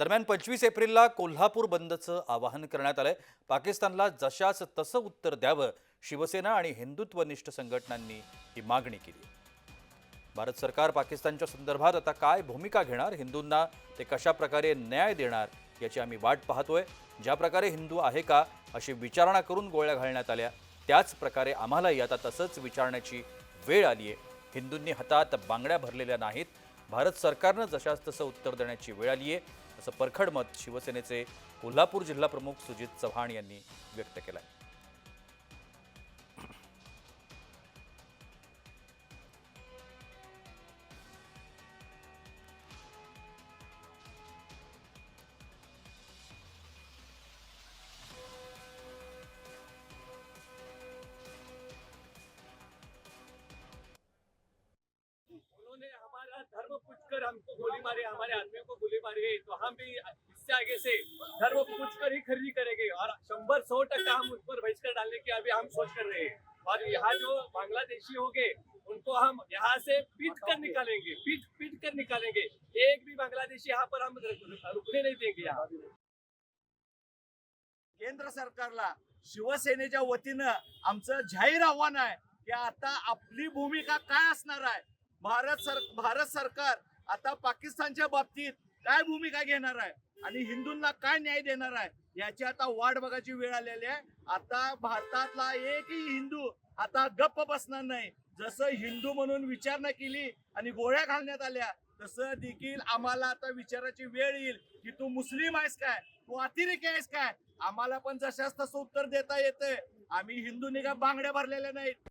दरम्यान पंचवीस एप्रिलला कोल्हापूर बंदचं आवाहन करण्यात आलंय. पाकिस्तानला जशास तसं उत्तर द्यावं शिवसेना आणि हिंदुत्वनिष्ठ संघटनांनी ही मागणी केली. भारत सरकार पाकिस्तानच्या संदर्भात आता काय भूमिका घेणार हिंदूंना ते कशा प्रकारे न्याय देणार याची आम्ही वाट पाहतोय. ज्या प्रकारे हिंदू आहे का अशी विचारणा करून गोळ्या घालण्यात आल्या त्याच प्रकारे आम्हालाही आता तसंच विचारण्याची वेळ आली आहे हिंदूंनी हातात बांगड्या भरलेल्या नाहीत. भारत सरकारनं जशास तसं उत्तर देण्याची वेळ आली आहे असं परखड मत शिवसेनेचे कोल्हापूर जिल्हा प्रमुख सुजित चव्हाण यांनी व्यक्त केलं आहे धर्म पूछकर हमको गोली मारी हमारे आदमियों को गोली मारी है तो हम भी इससे आगे से धर्म पूछकर ही खरीदी करेंगे। और शंबर सौ टका हम उस पर बहिष्कार डालने की अभी हम सोच कर रहे हैं। और यहाँ जो बांग्लादेशी होंगे उनको हम यहाँ से पीट कर निकालेंगे पीट पीट कर निकालेंगे। एक भी बांग्लादेशी यहाँ पर हम रुकने नहीं देंगे यहाँ। केंद्र सरकारला शिवसेनेच्या वतीनं आमचं जाहीर आव्हान आहे की आता आपली भूमिका काय असणार आहे? भारत सर भारत सरकार आता पाकिस्तानच्या बाबतीत काय भूमिका घेणार आहे? आणि हिंदूंना काय न्याय देणार आहे? याची आता वाट बघायची वेळ आलेली आहे. आता भारतातला एकही हिंदू आता गप्प बसणार नाही. जसं हिंदू म्हणून विचारणा केली आणि गोळ्या घालण्यात आल्या तसं देखील आम्हाला आता विचाराची वेळ येईल की तू मुस्लिम आहेस काय? तू अतिरेकी आहेस काय? आम्हाला पण जशाच तसं उत्तर देता येतंय. आम्ही हिंदूंनी का बांगड्या भरलेल्या नाहीत?